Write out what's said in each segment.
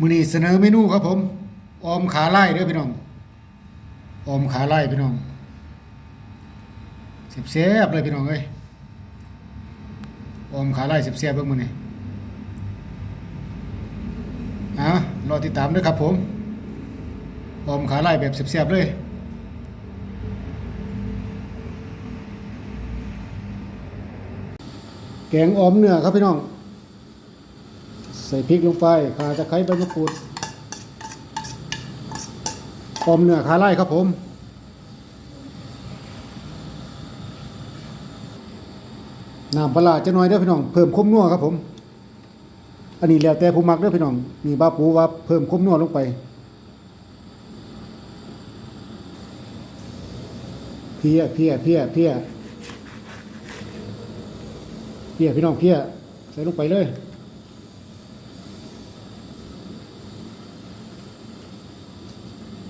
มือนี้เสนอเมนูครับผม ออมขาไล่เด้อพี่น้อง ออมขาไล่พี่น้องเสียบเสียบเลยพี่น้องเอ้ย ออมขาไล่เสียบเสียบเบิ่งมือนี้อะรอติดตามด้วยครับผม ออมขาไล่แบบเสียบเสียบเลยแกงออมเนื้อครับพี่น้อง ใส่พริกลงไปข่าตะไคร้ใบมะกรูดออมเนื้อขาไล่ครับผม น้ำปลาจะน้อยเด้อพี่น้อง เพิ่มข้มนัวครับผม อันนี้แล้วแต่ผู้มักเด้อพี่น้อง มีบ้าปูว่าเพิ่มข้มนัวลงไปเพี้ยเพี้ยเพี้ยเพี้ยเพี้ยพี่น้องเพี้ยใส่ลงไปเลย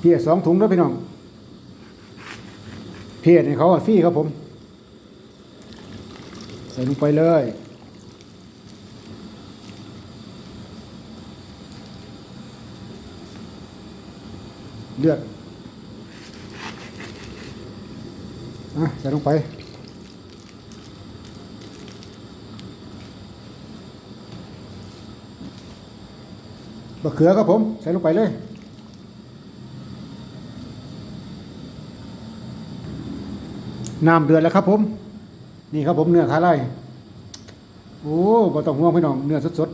เพียสองถุงแล้วพี่น้อง เพียนี่เขาฟรี่ครับผม ใส่ลงไปเลยเลือดอะใส่ลงไป บะเขือครับผม ใส่ลงไปเลย น้ำเดือดแล้วครับผม นี่ครับผมเนื้อขาไล่โอ้บ่ต้องห่วงพี่น้องเนื้อสด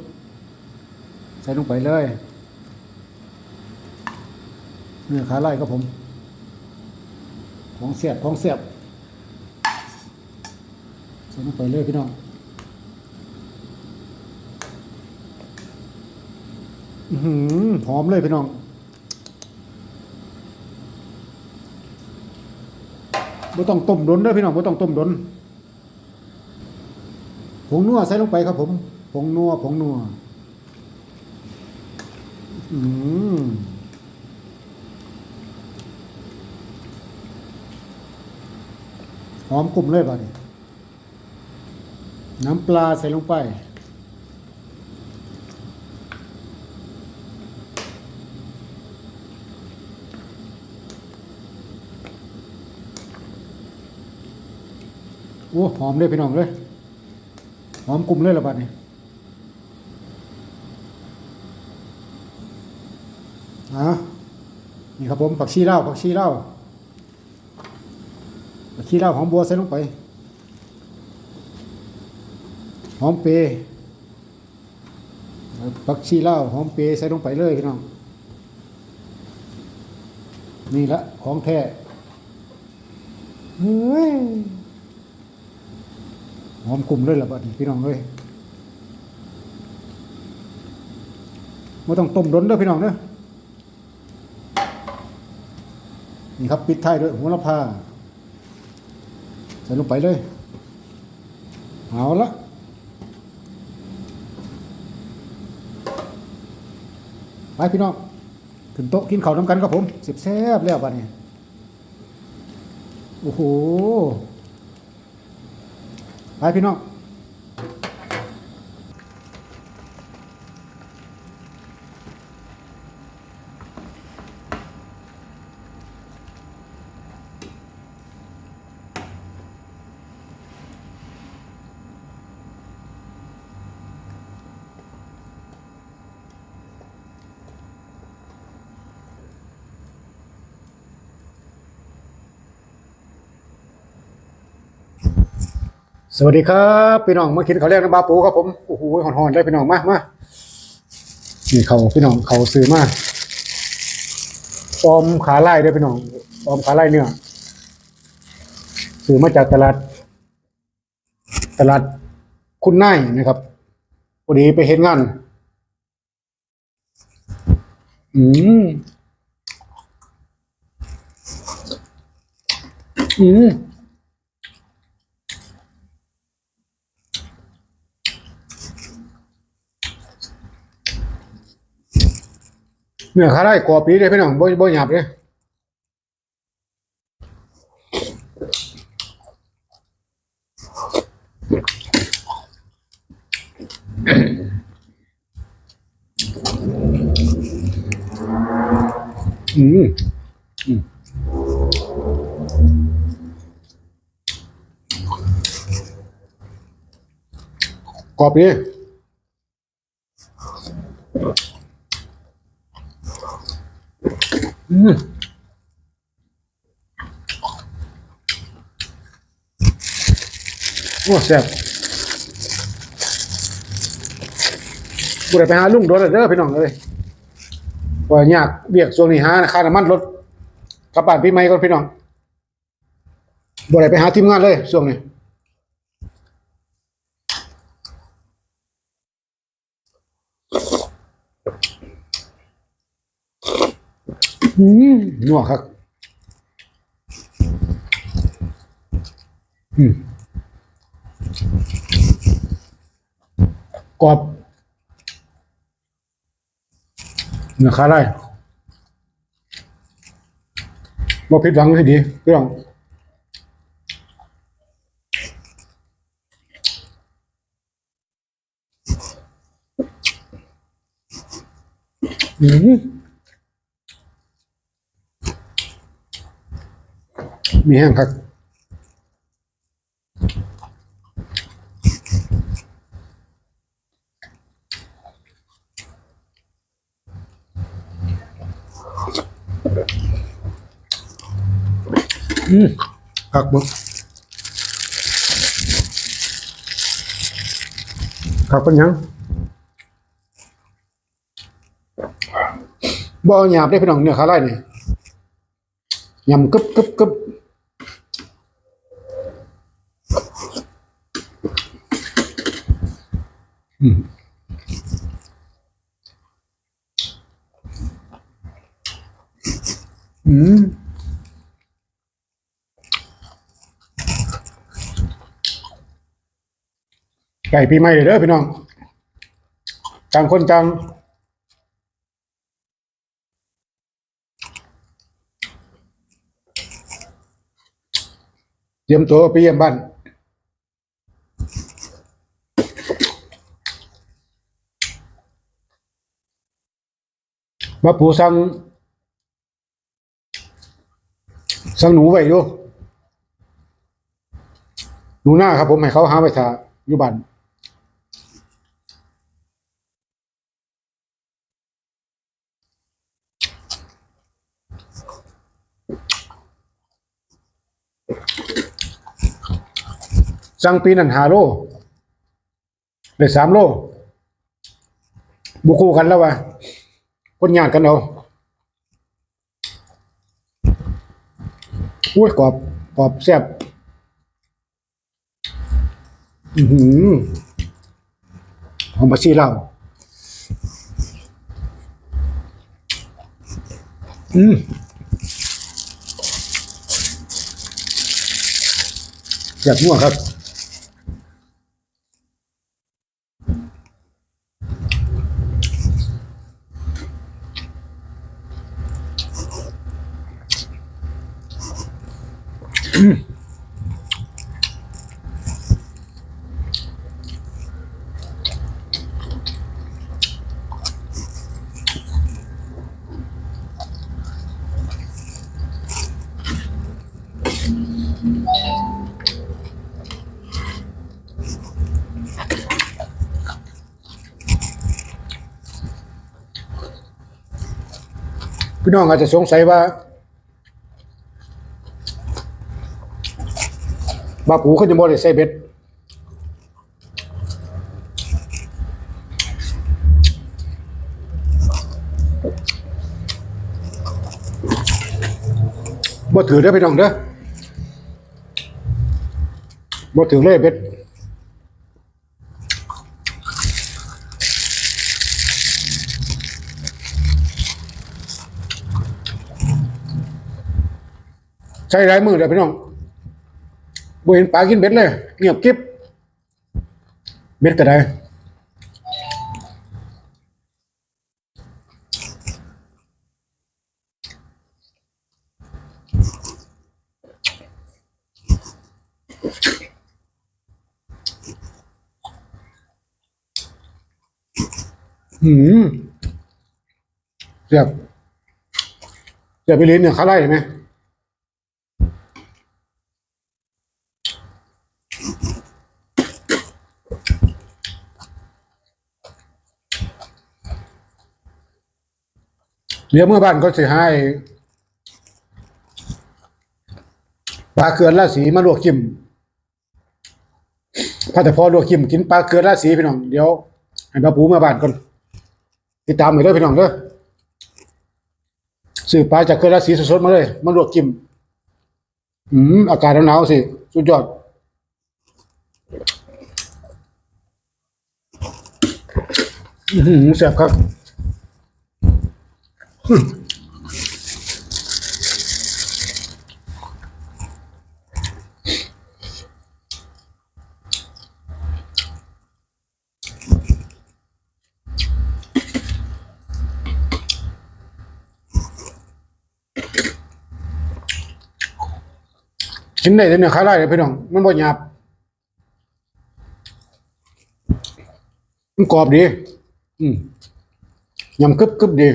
ๆ ใส่ลงไปเลย เนื้อขาไล่ครับผม ของเสียบของเสียบใส่ลงไปเลยพี่น้องอือหือหอมเลยพี่น้อง บ่ต้องต้มดนเด้อพี่น้องบ่ต้องต้มดนผงนัวใส่ลงไปครับผมผงนัวผงนัวอืมหอมกลุ่มเลยบัดนี้น้ำปลาใส่ลงไป โอ้หอมเลยพี่น้องเลยหอมกลุ่มเลยละบาดนี้อะนี่ครับผมผักชีเล่าผักชีเล่าผักชีเล่าหอมบัวใส่ลงไป หอมเปย์ผักชีเล่าหอมเปย์ใส่ลงไปเลยพี่น้องนี่ละของแท้เฮ้ย หอมกลุ่มเลยล่ะบัดนี้พี่น้องเอ้ยไม่ต้องต้มดนเด้อพี่น้องเด้อนี่ครับปิดท้ายด้วยหัวละพาใส่ลงไปเลยเอาละไปพี่น้องขึ้นโต๊ะกินข้าวน้ำกันครับผมเสียบแซ่บแล้วบัดนี้โอ้โห พี่น้อง สวัสดีครับพี่น้องมากินข้าวแรกน้ำบาปูครับผมโอ้โหหอนๆเลยพี่น้องมามานี่เขาพี่น้องเขาซื้อมาออมขาไล่ด้พี่น้องออมขาไล่เนื้อซื้อมาจากตลาด ตลาดคุณนายนะครับพอดีไปเห็นงานอืมอืม เนื้อขาไล่กรอบดีเลยพี่น้องบ่บ่หยาบเลยอืมอืมกรอบดี อืมโอ้แซ่บบุได้ไปหาลุงโดนแล้วเด้อพี่น้องเอ้ยว่ายากเบียกช่วงนี้หาค่าน้ำมันรถกลับบ้านพี่ใหม่ก่อนพี่น้องบ่ได้ไปหาทีมงานเลยช่วงนี้ นัวครับอืมกรอบเนื้อขาได้บ่ผิดหวังสิดีพี่องอืม มีแห้งครับอืมผักบกผักเป็นยังบ่หยาบได้พี่น้องเนื้อขาไล่นี่ยำกึบกึบกึบ อืมอืมไก่ปีใหม่เลยเด้อพี่น้องจังคนจังเตรียมตัวไปเยี่ยมบ้าน มาปูสั่งสั่งหนูไว้อยู่หนูหน้าครับผมให้เขาหาไว้ทาอยู่บ้านสั่งปีนั้นหาโลได้สามโลบุคูกันแล้ววะ คนญาติกันเอาอุ้ยกรอบกรอบแซ่บอือหือหอมบะชีเหล้าอืมแซ่บนัวครับ พี่น้องอาจจะสงสัยว่าบาปูเขาจะบ่ได้ใส่เบ็ดบ่ถือเด้อพี่น้องเด้อ บ่ถึงเลยเบ็ดใช้หลายมือเด้อพี่น้องบ่เห็นปลากินเบ็ดเลย เงียบกิ๊บเบ็ดก็ได้ อืมเรียบเดี๋ยวไปลิ้นเนี่ยเขาไล่เห็นไหมเดี๋ยวเมื่อบ้านก็จะให้ปลาเกลือราศีมาลวกจิ้มพาแต่พอลวกจิ้มกินปลาเกลือราศีพี่น้อง เดี๋ยวให้ป้าปูมาบ้านก่อน ติดตามหน่อยเด้อพี่น้องเด้อซื้อปลาจากเครือราศีสดๆมาเลยมันลวกจิ้มอืมอากาศหนาวๆสิ สุดยอด อือหือแสบครับ กินได้เลยเนี่ยขายได้เลยพี่น้องมันบ่หยาบมันกรอบดี อืมยำกึบกึบดี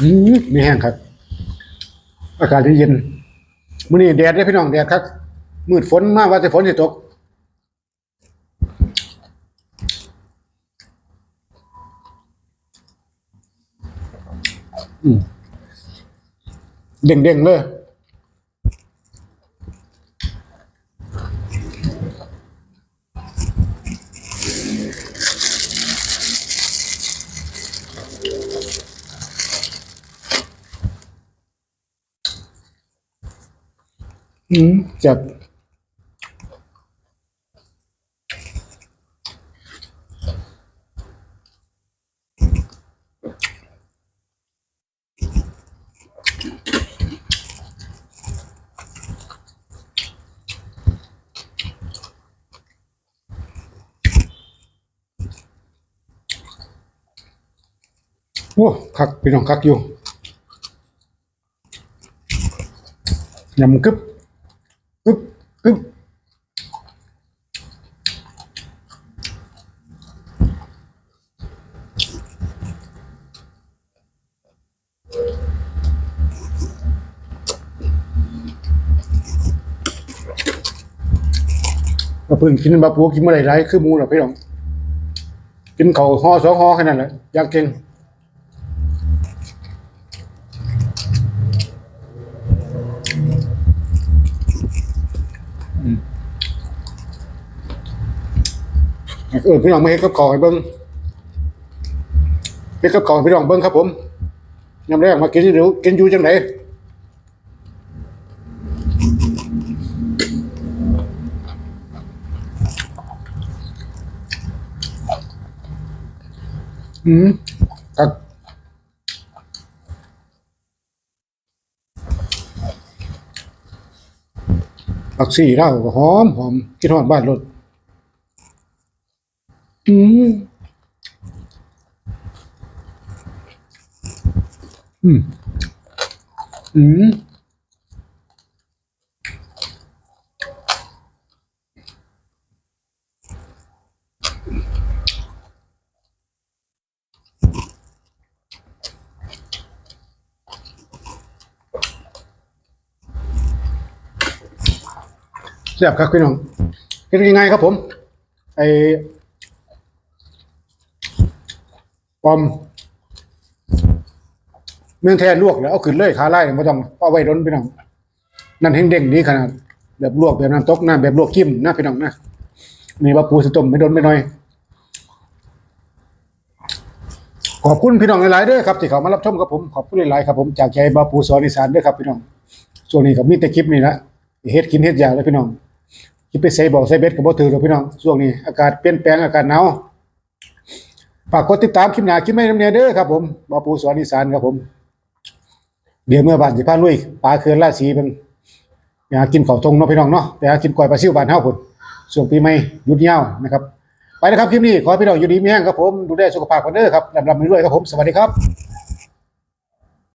อืมมีแห้งครับ อากาศเย็นๆมื้อนี้แดดได้พี่น้องแดดครับมืดฝนมากว่าจะฝนสิตก อืมเด้งเลยอืมจับโอ้คักพี่น้องคักอยู่ยำกึบกึบกึบมาเพิ่งกินบาปูกินเมื่อไรไรคือมูหรอพี่น้องกินเขาห่อสองห่อแค่นั้นแหละอยากเก่ง เออพี่น้องมาเฮ็ดกับข้าวให้เบิ่งเฮ็ดกับข้าวให้พี่น้องเบิ่งครับผมยามแรกมากินอยู่กินอยู่จังไดอืมครับผักซี่เราก็หอมหอมกินฮอดบ้านรถ อืมอืมอืมแซ่บครับพี่น้องเฮ็ดง่ายๆครับผม ไอ ปอมเมืองแทนลวกแล้วเอาขึ้นเลยขาไล่ไม่ต้องเอาไว้ร้นพี่น้องนั่นแห้งเด้งดีขนาดแบบลวกแบบน้ำตกน้ำแบบลวกกิ้มนะพี่น้องนะนี่ว่าปูสต้มไม่โดนไม่น้อย ขอบคุณพี่น้องหลายๆด้อครับที่เขามารับชมกับผมขอบคุณหลายๆครับผมจากใจบาปูสอนอีสานด้อครับพี่น้องช่วงนี้ก็มีแต่คลิปนี่ละเฮ็ดกินเฮ็ดยากเลยพี่น้องคิดไปใส่บอกใส่เบ็ดก็บ่ถือหรอกพี่น้องช่วงนี้อากาศเปลี่ยนแปลงอากาศหนาว ฝากกดติดตามคลิปหน้าคลิปไม่น้ำเนียเด้อครับผมบาปูสอนอีสานครับผม เดี๋ยวเมื่อบานสิพาลุยปลาเคือนราศีเป็นอยากกินข้าวตรงเนาะพี่น้องเนาะแต่อยากกินก๋วยปลาซิ่วบานเฮาพุ่นส่วนปีใหม่หยุดยาวนะครับ ไปนะครับคลิปนี้ขอให้พี่น้องอยู่ดีมีแห้งครับผมดูแลสุขภาพกันเด้อครับลำลำรวยครับผมสวัสดีครับ